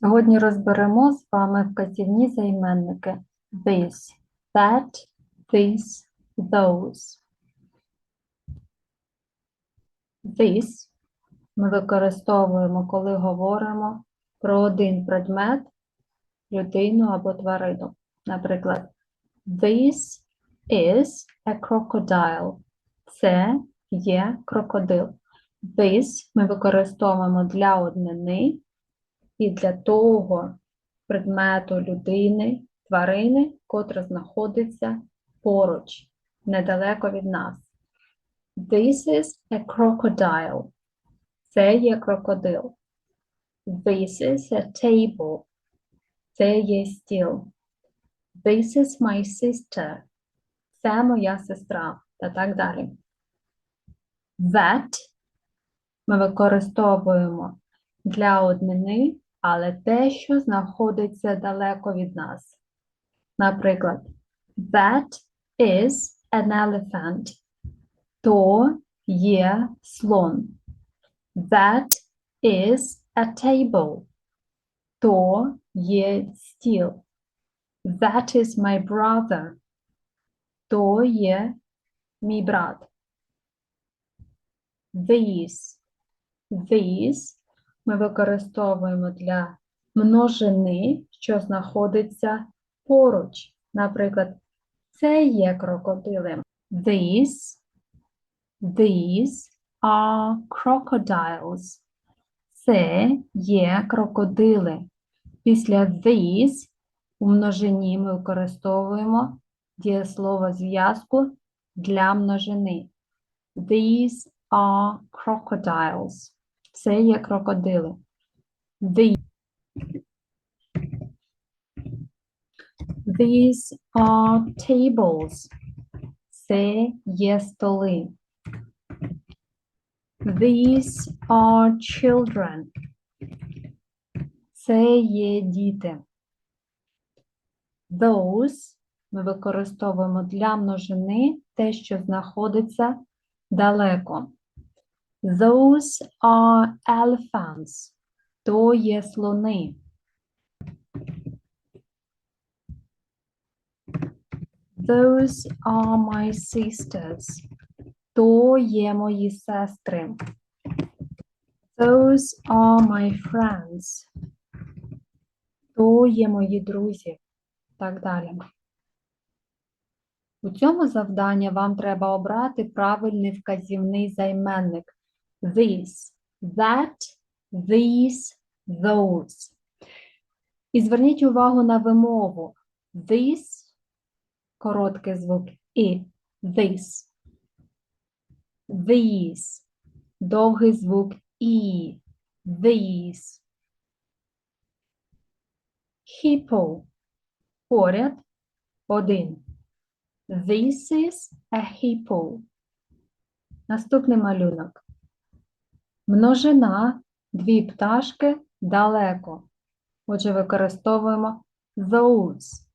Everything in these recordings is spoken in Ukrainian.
Сьогодні розберемо з вами вказівні займенники this, that, this, those. This ми використовуємо, коли говоримо про один предмет, людину або тварину. Наприклад, this is a crocodile. Це є крокодил. This ми використовуємо для однини і для того предмету людини, тварини, котра знаходиться поруч, недалеко від нас. This is a crocodile. Це є крокодил. This is a table. Це є стіл. This is my sister. Це моя сестра. Та так далі. That ми використовуємо для однини, але те, що знаходиться далеко від нас. Наприклад, that is an elephant. То є слон. That is a table. То є стіл. That is my brother. То є мій брат. These. These ми використовуємо для множини, що знаходиться поруч. Наприклад, це є крокодили. These, these are crocodiles. Це є крокодили. Після these у множині ми використовуємо дієслово зв'язку для множини. These are crocodiles. Це є крокодили. The- These are tables. Це є столи. These are children. Це є діти. Those ми використовуємо для множини те, що знаходиться далеко. Those are elephants. То є слони. Those are my sisters. То є мої сестри. Those are my friends. То є мої друзі. Так далі. У цьому завданні вам треба обрати правильний вказівний займенник this, that, these, those. І зверніть увагу на вимову. This – короткий звук і this. These – довгий звук і these. Hippo – поряд один. This is a hippo. Наступний малюнок. Множина, дві пташки далеко. Отже, використовуємо those.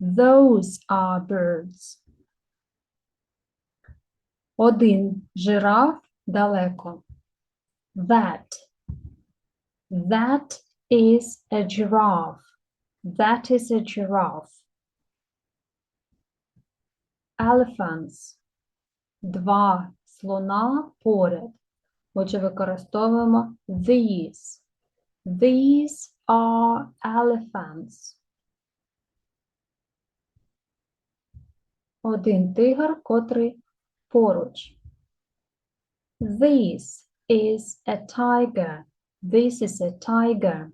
Those are birds. Один жираф далеко. That. That is a giraffe. That is a giraffe. Elephants. Два слона поряд. Отже, використовуємо these. These are elephants. Один тигр, котрий поруч. This is a tiger. This is a tiger.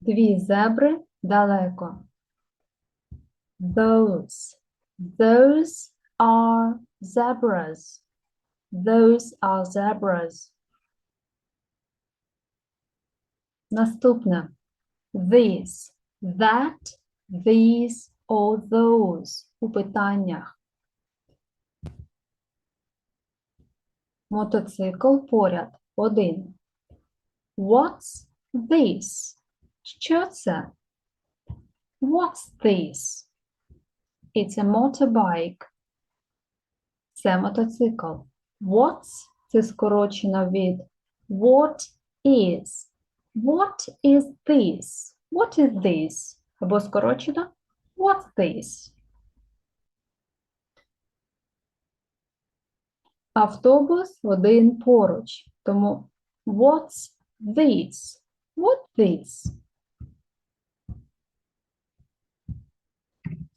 Дві зебри далеко. Those. Those are zebras. Those are zebras. Наступне. This, that, these or those у питаннях. Мотоцикл поряд. Один. What's this? Що це? What's this? It's a motorbike. Це мотоцикл. What's – це скорочено від What is. What is this? What is this? Або скорочено What's this? Автобус один поруч. Тому what's this? What this?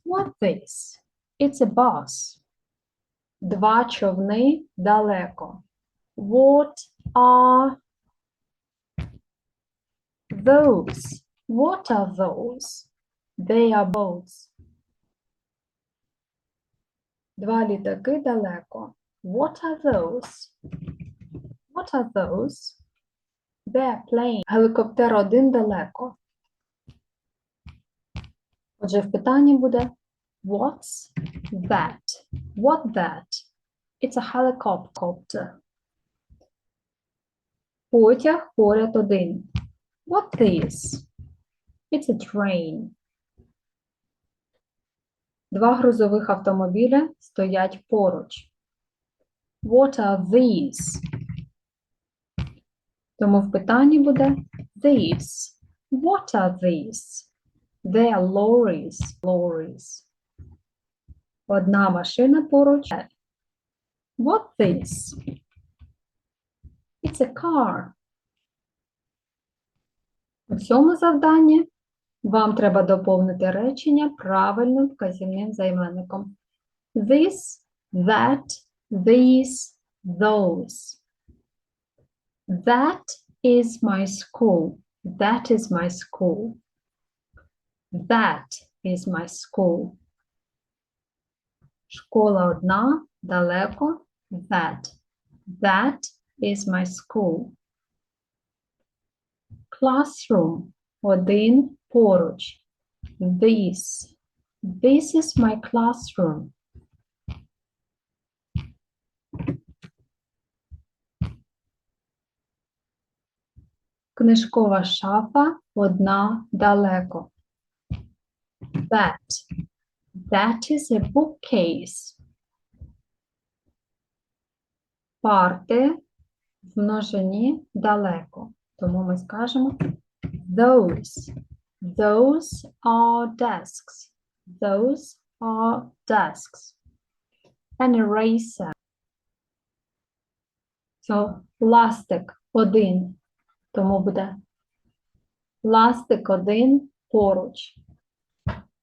What this? It's a bus. Два човни далеко. What are those? What are those? They are boats. Два літаки далеко. What are those? What are those? They're plane. Гелікоптер один далеко. Отже, в питанні буде What's that? What that? It's a helicopter. Потяг поряд один. What this? It's a train. Два грузових автомобіля стоять поруч. What are these? Тому в питанні буде these. What are these? They are lorries. Lorries. Одна машина поруч. What this? It's a car. У цьому завданні вам треба доповнити речення правильним вказівним займенником. This, that, these, those. That is my school. That is my school. That is my school. Школа одна, далеко. That. That is my school. Classroom. Один поруч. This. This is my classroom. Книжкова шафа одна далеко. That. That is a bookcase. Парти в множині далеко. Тому ми скажемо those. Those are desks. Those are desks. An eraser. So, ластик один. Тому буде ластик один поруч.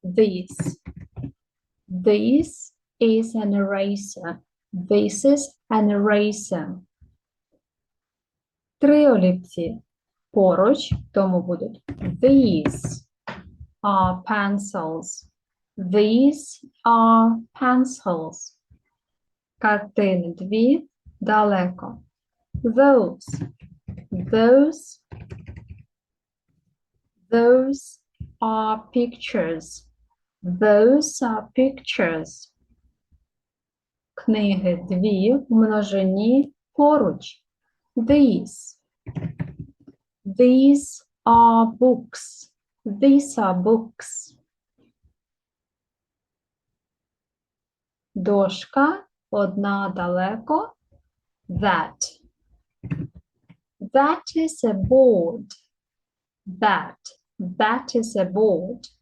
This. This is an eraser. This is an eraser. Три олівці поруч, тому будуть these are pencils. These are pencils. Картини дві далеко. Those. Those. Those are pictures. Those are pictures. Книги дві в множині поруч. These. These are books. These are books. Дошка одна далеко. That. That is a board. That. That is a board.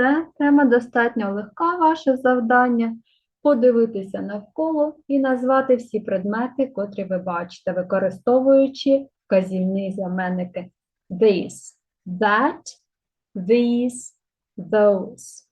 Все, тема достатньо легка, ваше завдання. Подивитися навколо і назвати всі предмети, котрі ви бачите, використовуючи вказівні заменники this, that, these, those.